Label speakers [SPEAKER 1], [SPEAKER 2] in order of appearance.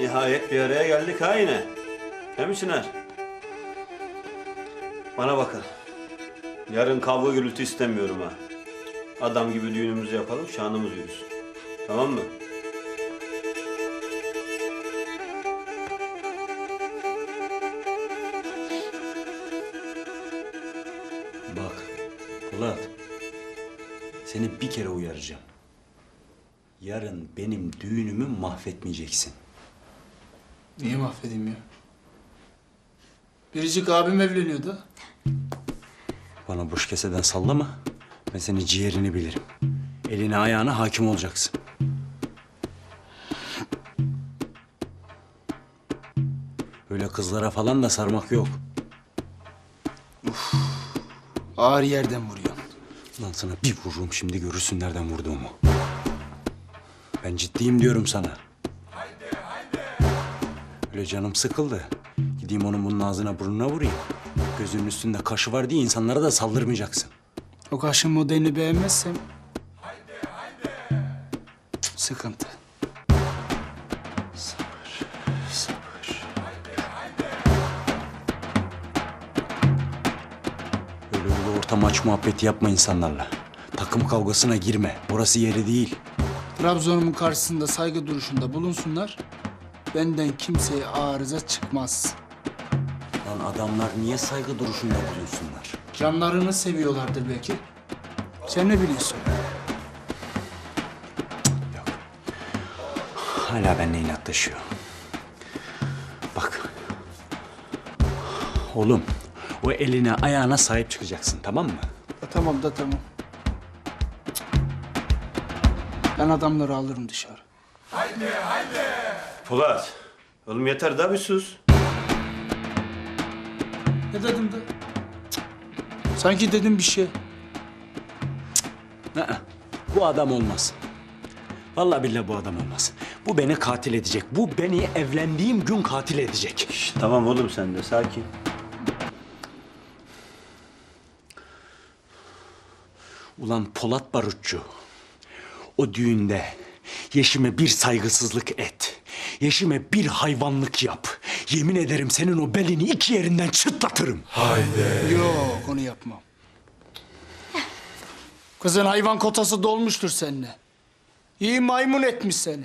[SPEAKER 1] Nihayet bir araya geldik ha yine. He? Bana bakın. Yarın kavga gürültü istemiyorum ha. Adam gibi düğünümüzü yapalım, şanımız yürüsün. Tamam mı?
[SPEAKER 2] Bak Polat. Seni bir kere uyaracağım. Yarın benim düğünümü mahvetmeyeceksin.
[SPEAKER 3] Niye mahvedeyim ya? Biricik abim evleniyordu.
[SPEAKER 2] Bana boş keseden sallama. Ben senin ciğerini bilirim. Eline ayağına hakim olacaksın. Öyle kızlara falan da sarmak yok.
[SPEAKER 3] Ağır yerden vuruyorsun.
[SPEAKER 2] Lan sana bir vururum şimdi görürsün nereden vurduğumu. Ben ciddiyim diyorum sana. Öyle canım sıkıldı. Gideyim onun bunun ağzına burnuna vurayım. Gözünün üstünde kaşı var diye insanlara da saldırmayacaksın.
[SPEAKER 3] O kaşın modelini beğenmezsem... Sıkıntı.
[SPEAKER 2] Öyle öyle orta maç muhabbeti yapma insanlarla. Takım kavgasına girme. Orası yeri değil.
[SPEAKER 3] Trabzon'un karşısında saygı duruşunda bulunsunlar. Benden kimseye arıza çıkmaz.
[SPEAKER 2] Lan adamlar niye saygı duruşunda bulunsunlar?
[SPEAKER 3] Canlarını seviyorlardır belki. Sen ne biliyorsun?
[SPEAKER 2] Hala benimle inatlaşıyor. Bak. Oğlum, o eline ayağına sahip çıkacaksın tamam mı?
[SPEAKER 3] Da tamam da tamam. Ben adamları alırım dışarı.
[SPEAKER 1] Polat. Oğlum yeter daha bir sus.
[SPEAKER 3] Ne dedim de? Sanki dedim bir şey.
[SPEAKER 2] Aa, bu adam olmaz. Vallahi billahi bu adam olmaz. Bu beni katil edecek. Bu beni evlendiğim gün katil edecek.
[SPEAKER 1] Şşt, tamam oğlum sen de sakin.
[SPEAKER 2] Ulan Polat Barutçu. O düğünde Yeşim'e bir saygısızlık et. Yeşim'e bir hayvanlık yap. Yemin ederim senin o belini iki yerinden çıtlatırım.
[SPEAKER 3] Yok onu yapmam. Kızın hayvan kotası dolmuştur seninle. İyi maymun etmiş seni.